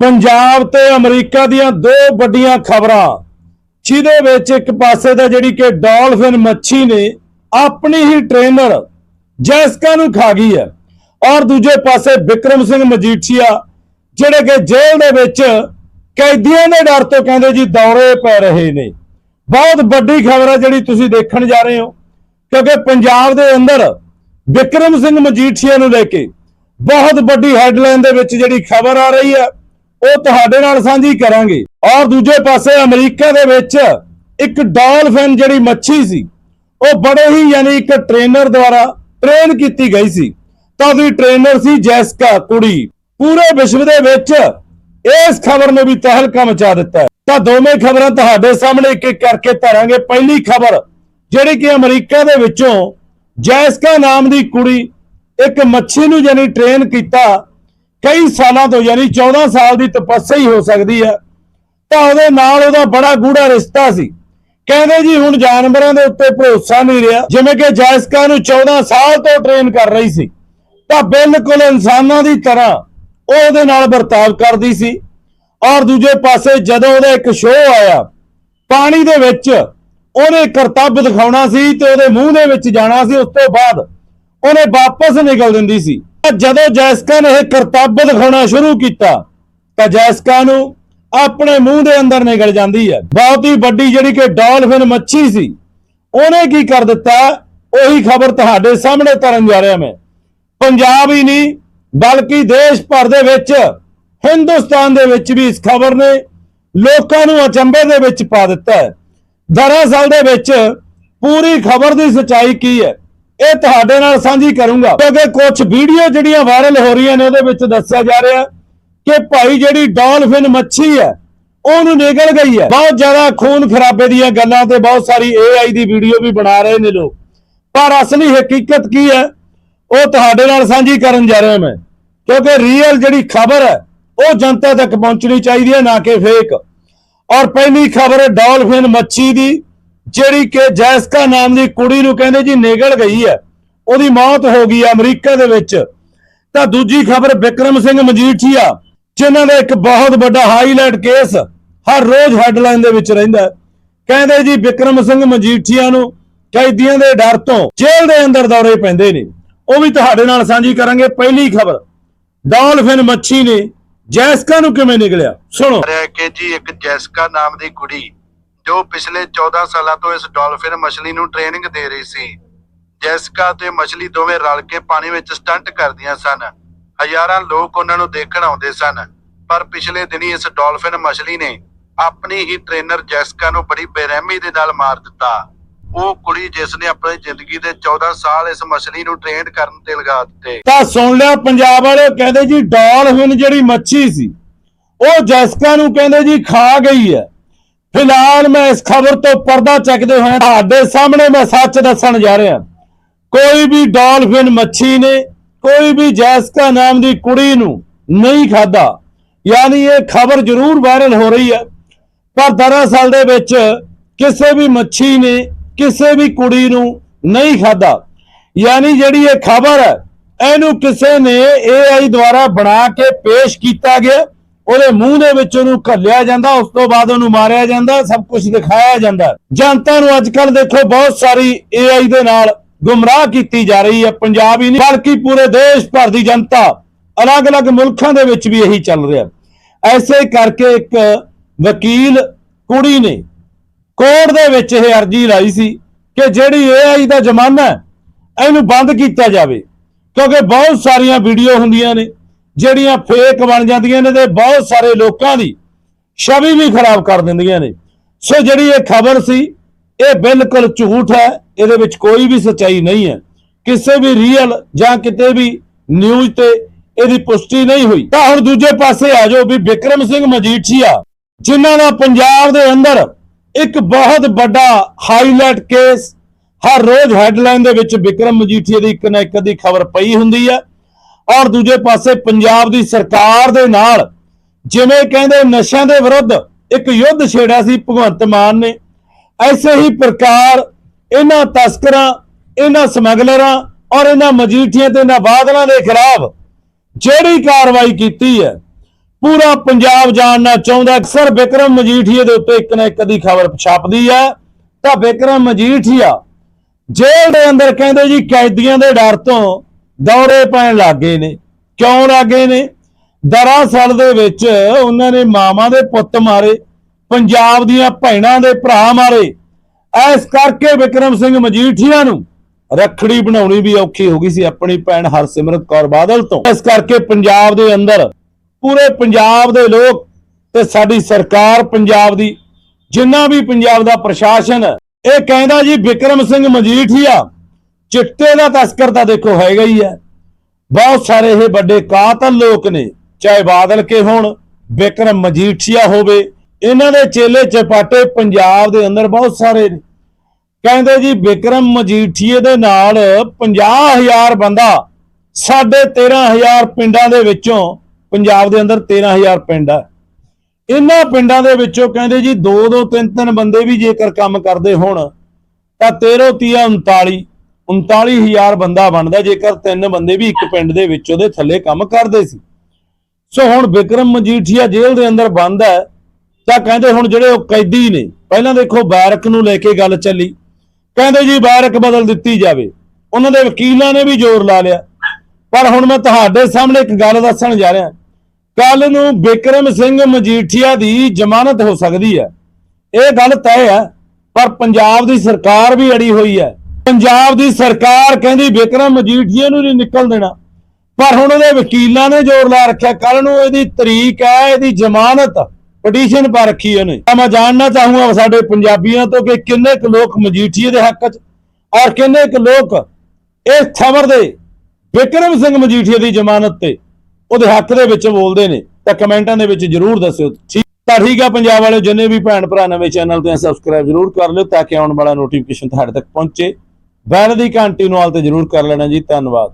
ਪੰਜਾਬ ਤੇ ਅਮਰੀਕਾ ਦੀਆਂ ਦੋ ਵੱਡੀਆਂ ਖਬਰਾਂ। ਜਿਹਦੇ ਵਿੱਚ ਇੱਕ ਪਾਸੇ ਦਾ ਜਿਹੜੀ ਕਿ ਡਾਲਫਿਨ ਮੱਛੀ ਨੇ ਆਪਣੀ ਹੀ ਟ੍ਰੇਨਰ ਜੈਸਕਾ ਨੂੰ ਖਾ ਗਈ ਹੈ ਔਰ ਦੂਜੇ ਪਾਸੇ ਵਿਕਰਮ ਸਿੰਘ ਮਜੀਠੀਆ, ਜਿਹੜੇ ਕਿ ਜੇਲ੍ਹ ਦੇ ਵਿੱਚ ਕੈਦੀਆਂ ਦੇ ਡਰ ਤੋਂ ਕਹਿੰਦੇ ਜੀ ਦੌਰੇ ਪੈ ਰਹੇ ਨੇ। ਬਹੁਤ ਵੱਡੀ ਖਬਰ ਹੈ ਜਿਹੜੀ ਤੁਸੀਂ ਦੇਖਣ ਜਾ ਰਹੇ ਹੋ ਕਿਉਂਕਿ ਪੰਜਾਬ ਦੇ ਅੰਦਰ ਵਿਕਰਮ ਸਿੰਘ ਮਜੀਠੀਆ ਨੂੰ ਲੈ ਕੇ ਬਹੁਤ ਵੱਡੀ ਹੈਡਲਾਈਨ ਦੇ ਵਿੱਚ ਜਿਹੜੀ ਖਬਰ ਆ ਰਹੀ ਹੈ। ਉਹ ਤੁਹਾਡੇ ਨਾਲ ਸਾਂਝੀ ਕਰਾਂਗੇ। ਔਰ ਦੂਜੇ ਪਾਸੇ ਅਮਰੀਕਾ ਦੇ ਵਿੱਚ ਇੱਕ ਡਾਲਫਿਨ ਜਿਹੜੀ ਮੱਛੀ ਸੀ, ਉਹ ਬੜੇ ਹੀ ਯਾਨੀ ਇੱਕ ਟ੍ਰੇਨਰ ਦੁਆਰਾ ਟ੍ਰੇਨ ਕੀਤੀ ਗਈ ਸੀ। ਤਾਂ ਉਹਦੀ ਟ੍ਰੇਨਰ ਸੀ ਜੈਸਕਾ ਕੁੜੀ। ਪੂਰੇ ਵਿਸ਼ਵ ਦੇ ਵਿੱਚ ਇਸ ਖਬਰ ਨੇ ਵੀ ਤਹਿਲਕਾ ਮਚਾ ਦਿੱਤਾ ਤਾਂ ਦੋਵੇਂ ਖਬਰਾਂ ਤੁਹਾਡੇ ਸਾਹਮਣੇ ਇੱਕ ਇੱਕ ਕਰਕੇ ਧਰਾਂਗੇ। ਪਹਿਲੀ ਖਬਰ ਜਿਹੜੀ ਕਿ ਅਮਰੀਕਾ ਦੇ ਵਿੱਚੋਂ ਜੈਸਕਾ ਨਾਮ ਦੀ ਕੁੜੀ ਇੱਕ ਮੱਛੀ ਨੂੰ ਯਾਨੀ ਟ੍ਰੇਨ ਕੀਤਾ ਕਈ ਸਾਲਾਂ ਤੋਂ ਯਾਨੀ 14 ਸਾਲ ਦੀ ਤਪੱਸਿਆ ਹੀ ਹੋ ਸਕਦੀ ਹੈ। ਤਾਂ ਉਹਦੇ ਨਾਲ ਉਹਦਾ ਬੜਾ ਗੂੜਾ ਰਿਸ਼ਤਾ ਸੀ। ਕਹਿੰਦੇ ਜੀ, ਹੁਣ ਜਾਨਵਰਾਂ ਦੇ ਉੱਤੇ ਭਰੋਸਾ ਨਹੀਂ ਰਿਹਾ। ਜਿਵੇਂ ਕਿ ਜਾਇਸਕਾ ਨੂੰ 14 ਸਾਲ ਤੋਂ ਟ੍ਰੇਨ ਕਰ ਰਹੀ ਸੀ। ਤਾਂ ਬਿਲਕੁਲ ਇਨਸਾਨਾਂ ਦੀ ਤਰ੍ਹਾਂ ਉਹ ਉਹਦੇ ਨਾਲ ਵਰਤਾਵ ਕਰਦੀ ਸੀ। ਔਰ ਦੂਜੇ ਪਾਸੇ ਜਦੋਂ ਉਹਦਾ ਇੱਕ ਸ਼ੋਅ ਆਇਆ, ਪਾਣੀ ਦੇ ਵਿੱਚ ਉਹਨੇ ਕਰਤੱਵ ਦਿਖਾਉਣਾ ਸੀ ਤੇ ਉਹਦੇ ਮੂੰਹ ਦੇ ਵਿੱਚ ਜਾਣਾ ਸੀ। ਉਸ ਤੋਂ ਬਾਅਦ ਉਹਨੇ ਵਾਪਸ ਨਿਕਲ ਦਿੰਦੀ ਸੀ। ਜਦੋਂ ਜੈਸਕਾ ਨੇ ਇਹ ਕਰਤੱਵ ਦਿਖਾਉਣਾ ਸ਼ੁਰੂ ਕੀਤਾ, ਤਾਂ ਜੈਸਕਾ ਨੂੰ ਆਪਣੇ ਮੂੰਹ ਦੇ ਅੰਦਰ ਨਿਕਲ ਜਾਂਦੀ ਹੈ। ਬਹੁਤ ਹੀ ਵੱਡੀ ਜਿਹੜੀ ਕਿ ਡਾਲਫਿਨ ਮੱਛੀ ਸੀ, ਉਹਨੇ ਕੀ ਕਰ ਦਿੱਤਾ? ਉਹੀ ਖਬਰ ਤੁਹਾਡੇ ਸਾਹਮਣੇ ਧਰਨ ਜਾ ਰਿਹਾ ਮੈਂ। ਪੰਜਾਬ ਹੀ ਨਹੀਂ, ਬਲਕਿ ਦੇਸ਼ ਭਰ ਦੇ ਵਿੱਚ, ਹਿੰਦੁਸਤਾਨ ਦੇ ਵਿੱਚ ਵੀ ਇਸ ਖਬਰ ਨੇ ਲੋਕਾਂ ਨੂੰ ਅਚੰਭੇ ਦੇ ਵਿੱਚ ਪਾ ਦਿੱਤਾ ਹੈ। ਦਰਅਸਲ ਦੇ ਵਿੱਚ ਪੂਰੀ ਖਬਰ ਦੀ ਸਚਾਈ ਕੀ ਹੈ? ਇਹ ਤੁਹਾਡੇ ਨਾਲ ਸਾਂਝੀ ਕਰੂੰਗਾ। ਕਿਉਂਕਿ ਕੁਝ ਵੀਡੀਓ ਜਿਹੜੀਆਂ ਵਾਇਰਲ ਹੋ ਰਹੀਆਂ ਨੇ, ਉਹਦੇ ਵਿੱਚ ਦੱਸਿਆ ਜਾ ਰਿਹਾ ਕਿ ਭਾਈ ਜਿਹੜੀ ਡਾਲਫਿਨ ਮੱਛੀ ਹੈ, ਉਹਨੂੰ ਨਿਕਲ ਗਈ ਹੈ। ਬਹੁਤ ਜ਼ਿਆਦਾ ਖੂਨ ਖਰਾਬੇ ਦੀਆਂ ਗੱਲਾਂ ਤੇ ਬਹੁਤ ਸਾਰੀ AI ਦੀ ਵੀਡੀਓ ਵੀ ਬਣਾ ਰਹੇ ਨੇ ਲੋਕ। ਪਰ ਅਸਲੀ ਹਕੀਕਤ ਕੀ ਹੈ, ਉਹ ਤੁਹਾਡੇ ਨਾਲ ਸਾਂਝੀ ਕਰਨ ਜਾ ਰਿਹਾ ਮੈਂ। ਕਿਉਂਕਿ ਰੀਅਲ ਜਿਹੜੀ ਖਬਰ ਹੈ, ਉਹ ਜਨਤਾ ਤੱਕ ਪਹੁੰਚਣੀ ਚਾਹੀਦੀ ਹੈ, ਨਾ ਕਿ ਫੇਕ ਔਰ ਪਹਿਲੀ ਖਬਰ ਹੈ ਡਾਲਫਿਨ ਮੱਛੀ ਦੀ ਜਿਹੜੀ ਕਿ ਜੈਸਕਾ ਨਾਮ ਦੀ ਕੁੜੀ ਨੂੰ ਕਹਿੰਦੇ ਜੀ ਨਿਗਲ ਗਈ ਹੈ, ਉਹਦੀ ਮੌਤ ਹੋ ਗਈ ਹੈ ਅਮਰੀਕਾ ਦੇ ਵਿੱਚ। ਤਾਂ ਦੂਜੀ ਖਬਰ ਵਿਕਰਮ ਸਿੰਘ ਮਜੀਠੀਆ, ਜਿਨ੍ਹਾਂ ਦਾ ਇੱਕ ਬਹੁਤ ਵੱਡਾ ਹਾਈਲਾਈਟ ਕੇਸ ਹਰ ਰੋਜ਼ ਹੈਡਲਾਈਨ ਦੇ ਵਿੱਚ ਰਹਿੰਦਾ ਕਹਿੰਦੇ ਜੀ ਵਿਕਰਮ ਸਿੰਘ ਮਜੀਠੀਆ ਨੂੰ ਕੈਦੀਆਂ ਦੇ ਡਰ ਤੋਂ ਜੇਲ੍ਹ ਦੇ ਅੰਦਰ ਦੌਰੇ ਪੈਂਦੇ ਨੇ। ਉਹ ਵੀ ਤੁਹਾਡੇ ਨਾਲ ਸਾਂਝੀ ਕਰਾਂਗੇ ਪਹਿਲੀ ਖਬਰ। ਡਾਲਫਿਨ ਮੱਛੀ ਨੇ ਜੈਸਕਾ ਨੂੰ ਕਿਵੇਂ ਨਿਕਲਿਆ ਸੁਣੋ। ਕਿ ਜੀ ਇੱਕ ਜੈਸਕਾ ਨਾਮ ਦੀ ਕੁੜੀ ਜੋ ਪਿਛਲੇ 14 ਸਾਲਾਂ ਤੋਂ ਇਸ ਡਾਲਫਿਨ ਮਛਲੀ ਨੂੰ ਟ੍ਰੇਨਿੰਗ ਦੇ ਰਹੀ ਸੀ। ਜੈਸਕਾ ਤੇ ਮਛਲੀ ਦੋਵੇਂ ਰਲ ਕੇ ਪਾਣੀ ਵਿੱਚ ਸਟੰਟ ਕਰਦੀਆਂ ਸਨ। ਹਜ਼ਾਰਾਂ ਲੋਕ ਉਹਨਾਂ ਨੂੰ ਦੇਖਣ ਆਉਂਦੇ ਸਨ। ਪਰ ਪਿਛਲੇ ਦਿਨੀ ਇਸ ਡਾਲਫਿਨ ਮਛਲੀ ਨੇ ਆਪਣੀ ਹੀ ਟ੍ਰੇਨਰ ਜੈਸਕਾ ਨੂੰ ਬੜੀ ਬੇਰਹਿਮੀ ਦੇ ਨਾਲ ਮਾਰ ਦਿੱਤਾ। ਉਹ ਕੁੜੀ ਜਿਸ ਨੇ ਆਪਣੀ ਜ਼ਿੰਦਗੀ ਦੇ 14 ਸਾਲ ਇਸ ਮਛਲੀ ਨੂੰ ਟ੍ਰੇਨ ਕਰਨ ਤੇ ਲਗਾ ਦਿੱਤੇ। ਤਾਂ ਸੁਣ ਲਿਆ ਪੰਜਾਬ ਵਾਲੇ ਕਹਿੰਦੇ ਜੀ ਡਾਲਫਿਨ ਜਿਹੜੀ ਮੱਛੀ ਸੀ, ਉਹ ਜੈਸਕਾ ਨੂੰ ਕਹਿੰਦੇ ਜੀ ਖਾ ਗਈ ਹੈ। ਫਿਲਹਾਲ ਮੈਂ ਇਸ ਖਬਰ ਤੋਂ ਪਰਦਾ ਚੱਕਦੇ ਹੋਏ ਤੁਹਾਡੇ ਸਾਹਮਣੇ ਮੈਂ ਸੱਚ ਦੱਸਣ ਜਾ ਰਿਹਾ। ਕੋਈ ਵੀ ਡਾਲਫਿਨ ਮੱਛੀ ਨੇ, ਕੋਈ ਵੀ ਜੈਸਕਾ ਨਾਮ ਦੀ ਕੁੜੀ ਨੂੰ ਨਹੀਂ ਖਾਦਾ ਯਾਨੀ ਇਹ ਖਬਰ ਜ਼ਰੂਰ ਵਾਇਰਲ ਹੋ ਰਹੀ ਹੈ। ਪਰ ਦਰਅਸਲ ਦੇ ਵਿੱਚ ਕਿਸੇ ਵੀ ਮੱਛੀ ਨੇ, ਕਿਸੇ ਵੀ ਕੁੜੀ ਨੂੰ ਨਹੀਂ ਖਾਦਾ ਯਾਨੀ ਜਿਹੜੀ ਇਹ ਖਬਰ ਹੈ, ਇਹਨੂੰ ਕਿਸੇ ਨੇ AI ਦੁਆਰਾ ਬਣਾ ਕੇ ਪੇਸ਼ ਕੀਤਾ ਗਿਆ। ਉਹਦੇ ਮੂੰਹ ਦੇ ਵਿੱਚ ਉਹਨੂੰ ਘੱਲਿਆ ਜਾਂਦਾ, ਉਸ ਤੋਂ ਬਾਅਦ ਉਹਨੂੰ ਮਾਰਿਆ ਜਾਂਦਾ, ਸਭ ਕੁਝ ਦਿਖਾਇਆ ਜਾਂਦਾ। ਜਨਤਾ ਨੂੰ ਅੱਜ ਕੱਲ ਦੇਖੋ ਬਹੁਤ ਸਾਰੀ AI ਦੇ ਨਾਲ ਗੁੰਮਰਾਹ ਕੀਤੀ ਜਾ ਰਹੀ ਹੈ, ਪੰਜਾਬ ਹੀ ਨਹੀਂ, ਬਲਕਿ ਪੂਰੇ ਦੇਸ਼ ਭਰ ਦੀ ਜਨਤਾ, ਅਲੱਗ-ਅਲੱਗ ਮੁਲਕਾਂ ਦੇ ਵਿੱਚ ਵੀ ਇਹੀ ਚੱਲ ਰਿਹਾ। ਐਸੇ ਕਰਕੇ ਇੱਕ ਵਕੀਲ ਕੁੜੀ ਨੇ ਕੋਰਟ ਦੇ ਵਿੱਚ ਇਹ ਅਰਜ਼ੀ ਲਾਈ ਸੀ ਕਿ ਜਿਹੜੀ AI ਦਾ ਜ਼ਮਾਨਾ ਇਹਨੂੰ ਬੰਦ ਕੀਤਾ ਜਾਵੇ, ਕਿਉਂਕਿ ਬਹੁਤ ਸਾਰੀਆਂ ਵੀਡੀਓ ਹੁੰਦੀਆਂ ਨੇ। ਜਿਹੜੀਆਂ ਫੇਕ ਬਣ ਜਾਂਦੀਆਂ ਨੇ ਤੇ ਬਹੁਤ ਸਾਰੇ ਲੋਕਾਂ ਦੀ ਛਵੀ ਵੀ ਖਰਾਬ ਕਰ ਦਿੰਦੀਆਂ ਨੇ। ਸੋ ਜਿਹੜੀ ਇਹ ਖਬਰ ਸੀ, ਇਹ ਬਿਲਕੁਲ ਝੂਠ ਹੈ। ਇਹਦੇ ਵਿੱਚ ਕੋਈ ਵੀ ਸੱਚਾਈ ਨਹੀਂ ਹੈ। ਕਿਸੇ ਵੀ ਰੀਅਲ ਜਾਂ ਕਿਤੇ ਵੀ ਨਿਊਜ਼ ਤੇ ਇਹਦੀ ਪੁਸ਼ਟੀ ਨਹੀਂ ਹੋਈ। ਤਾਂ ਹੁਣ ਦੂਜੇ ਪਾਸੇ ਆ ਜਾਓ ਵੀ ਵਿਕਰਮ ਸਿੰਘ ਮਜੀਠੀਆ, ਜਿਨ੍ਹਾਂ ਦਾ ਪੰਜਾਬ ਦੇ ਅੰਦਰ ਇੱਕ ਬਹੁਤ ਵੱਡਾ ਹਾਈਲਾਈਟ ਕੇਸ ਹਰ ਰੋਜ਼ ਹੈਡਲਾਈਨ ਦੇ ਵਿੱਚ ਵਿਕਰਮ ਮਜੀਠੀਆ ਦੀ ਇੱਕ ਨਾ ਇੱਕ ਦੀ ਖਬਰ ਪਈ ਹੁੰਦੀ ਹੈ। ਔਰ ਦੂਜੇ ਪਾਸੇ ਪੰਜਾਬ ਦੀ ਸਰਕਾਰ ਦੇ ਨਾਲ ਜਿਵੇਂ ਕਹਿੰਦੇ ਨਸ਼ਿਆਂ ਦੇ ਵਿਰੁੱਧ ਇੱਕ ਯੁੱਧ ਛੇੜਿਆ ਸੀ ਭਗਵੰਤ ਮਾਨ ਨੇ, ਐਸੇ ਹੀ ਪ੍ਰਕਾਰ ਇਹਨਾਂ ਤਸਕਰਾਂ, ਇਹਨਾਂ ਸਮਗਲਰਾਂ ਔਰ ਇਹਨਾਂ ਮਜੀਠੀਆਂ ਤੇ ਇਹਨਾਂ ਬਾਦਲਾਂ ਦੇ ਖਿਲਾਫ ਜਿਹੜੀ ਕਾਰਵਾਈ ਕੀਤੀ ਹੈ, ਪੂਰਾ ਪੰਜਾਬ ਜਾਣਨਾ ਚਾਹੁੰਦਾ ਅਕਸਰ ਵਿਕਰਮ ਮਜੀਠੀਏ ਦੇ ਉੱਤੇ ਇੱਕ ਨਾ ਇੱਕ ਦੀ ਖਬਰ ਛਾਪਦੀ ਹੈ। ਤਾਂ ਵਿਕਰਮ ਮਜੀਠੀਆ ਜੇਲ੍ਹ ਦੇ ਅੰਦਰ ਕਹਿੰਦੇ ਜੀ ਕੈਦੀਆਂ ਦੇ ਡਰ ਤੋਂ ਦੌਰੇ ਪੈਣ ਲੱਗ ਗਏ ਨੇ। ਕਿਉਂ ਲੱਗ ਨੇ? ਦਰਅਸਲ ਦੇ ਵਿੱਚ ਉਹਨਾਂ ਨੇ ਮਾਵਾਂ ਦੇ ਪੁੱਤ ਮਾਰੇ, ਪੰਜਾਬ ਦੀਆਂ ਭੈਣਾਂ ਦੇ ਭਰਾ ਮਾਰੇ। ਇਸ ਕਰਕੇ ਵਿਕਰਮ ਸਿੰਘ ਮਜੀਠੀਆ ਨੂੰ ਰੱਖੜੀ ਬਣਾਉਣੀ ਵੀ ਔਖੀ ਹੋ ਗਈ ਸੀ ਆਪਣੀ ਭੈਣ ਹਰਸਿਮਰਤ ਕੌਰ ਬਾਦਲ ਤੋਂ। ਇਸ ਕਰਕੇ ਪੰਜਾਬ ਦੇ ਅੰਦਰ ਪੂਰੇ ਪੰਜਾਬ ਦੇ ਲੋਕ ਤੇ ਸਾਡੀ ਸਰਕਾਰ ਪੰਜਾਬ ਦੀ, ਜਿੰਨਾ ਵੀ ਪੰਜਾਬ ਦਾ ਪ੍ਰਸ਼ਾਸਨ, ਇਹ ਕਹਿੰਦਾ ਜੀ ਵਿਕਰਮ ਸਿੰਘ ਮਜੀਠੀਆ ਚਿੱਟੇ ਦਾ ਤਸਕਰ ਤਾਂ ਦੇਖੋ ਹੈਗਾ ਹੀ ਹੈ। ਬਹੁਤ ਸਾਰੇ ਇਹ ਵੱਡੇ ਕਾਤਲ ਲੋਕ ਨੇ, ਚਾਹੇ ਬਾਦਲ ਕੇ ਹੋਣ ਬਿਕਰਮ ਮਜੀਠੀਆ ਹੋਵੇ, ਇਹਨਾਂ ਦੇ ਚੇਲੇ ਚਪਾਟੇ ਪੰਜਾਬ ਦੇ ਅੰਦਰ ਬਹੁਤ ਸਾਰੇ ਨੇ। ਕਹਿੰਦੇ ਜੀ ਬਿਕਰਮ ਮਜੀਠੀਏ ਦੇ ਨਾਲ 50000 ਬੰਦਾ ਸਾਡੇ 13000 ਪਿੰਡਾਂ ਦੇ ਵਿੱਚੋਂ, ਪੰਜਾਬ ਦੇ ਅੰਦਰ 13000 ਪਿੰਡ ਆ ਇਹਨਾਂ ਪਿੰਡਾਂ ਦੇ ਵਿੱਚੋਂ ਕਹਿੰਦੇ ਜੀ 2 2 3 3 ਬੰਦੇ ਵੀ ਜੇਕਰ ਕੰਮ ਕਰਦੇ ਹੋਣ, ਤਾਂ 13 30 39 39000 ਬੰਦਾ ਬਣਦਾ, ਜੇਕਰ ਤਿੰਨ ਬੰਦੇ ਵੀ ਇੱਕ ਪਿੰਡ ਦੇ ਵਿੱਚ ਉਹਦੇ ਥੱਲੇ ਕੰਮ ਕਰਦੇ ਸੀ। ਸੋ ਹੁਣ ਵਿਕਰਮ ਮਜੀਠੀਆ ਜੇਲ੍ਹ ਦੇ ਅੰਦਰ ਬੰਦ ਹੈ, ਤਾਂ ਕਹਿੰਦੇ ਹੁਣ ਜਿਹੜੇ ਉਹ ਕੈਦੀ ਨੇ, ਪਹਿਲਾਂ ਦੇਖੋ ਬੈਰਕ ਨੂੰ ਲੈ ਕੇ ਗੱਲ ਚੱਲੀ, ਕਹਿੰਦੇ ਜੀ ਬੈਰਕ ਬਦਲ ਦਿੱਤੀ ਜਾਵੇ। ਉਹਨਾਂ ਦੇ ਵਕੀਲਾਂ ਨੇ ਵੀ ਜ਼ੋਰ ਲਾ ਲਿਆ। ਪਰ ਹੁਣ ਮੈਂ ਤੁਹਾਡੇ ਸਾਹਮਣੇ ਇੱਕ ਗੱਲ ਦੱਸਣ ਜਾ ਰਿਹਾ। ਕੱਲ ਨੂੰ ਵਿਕਰਮ ਸਿੰਘ ਮਜੀਠੀਆ ਦੀ ਜ਼ਮਾਨਤ ਹੋ ਸਕਦੀ ਹੈ। ਇਹ ਗੱਲ ਤੈਅ ਹੈ, ਪਰ ਪੰਜਾਬ ਦੀ ਸਰਕਾਰ ਵੀ ਅੜੀ ਹੋਈ ਹੈ। ਪੰਜਾਬ ਦੀ ਸਰਕਾਰ ਕਹਿੰਦੀ ਵਿਕਰਮ ਮਜੀਠੀਆ ਨੂੰ ਨਹੀਂ ਨਿਕਲ ਦੇਣਾ। ਪਰ ਹੁਣ ਉਹਦੇ ਵਕੀਲਾਂ ਨੇ ਜ਼ੋਰ ਲਾ ਰੱਖਿਆ। ਕੱਲ ਨੂੰ ਇਹਦੀ ਤਰੀਕ ਹੈ, ਇਹਦੀ ਜ਼ਮਾਨਤ ਪਟੀਸ਼ਨ ਪਾ ਰੱਖੀ ਉਹਨੇ। ਮੈਂ ਜਾਣਨਾ ਚਾਹੂੰਗਾ ਸਾਡੇ ਪੰਜਾਬੀਆਂ ਤੋਂ ਕਿ ਕਿੰਨੇ ਕੁ ਲੋਕ ਮਜੀਠੀਏ ਦੇ ਹੱਕ 'ਚ ਔਰ ਕਿੰਨੇ ਕੁ ਲੋਕ ਇਸ ਖਬਰ ਦੇ ਵਿਕਰਮ ਸਿੰਘ ਮਜੀਠੀਏ ਦੀ ਜ਼ਮਾਨਤ ਤੇ ਉਹਦੇ ਹੱਕ ਦੇ ਵਿੱਚ ਬੋਲਦੇ ਨੇ। ਤਾਂ ਕਮੈਂਟਾਂ ਦੇ ਵਿੱਚ ਜਰੂਰ ਦੱਸਿਓ। ਠੀਕ ਤਾਂ ਠੀਕ ਆ ਪੰਜਾਬ ਵਾਲੇ ਜਿੰਨੇ ਵੀ ਭੈਣ ਭਰਾ ਨਵੇਂ ਚੈਨਲ ਤੇ ਸਬਸਕ੍ਰਾਈਬ ਜਰੂਰ ਕਰ ਲਿਓ ਤਾਂ ਕਿ ਆਉਣ ਵਾਲਾ ਨੋਟੀਫਿਕੇਸ਼ਨ ਤੁਹਾਡੇ ਤੱਕ ਪਹੁੰਚੇ। ਬੈਲ ਦੀ ਘੰਟੀ ਨੂੰ ਆਲ ਤੇ ਜਰੂਰ ਕਰ ਲੈਣਾ ਜੀ ਧੰਨਵਾਦ।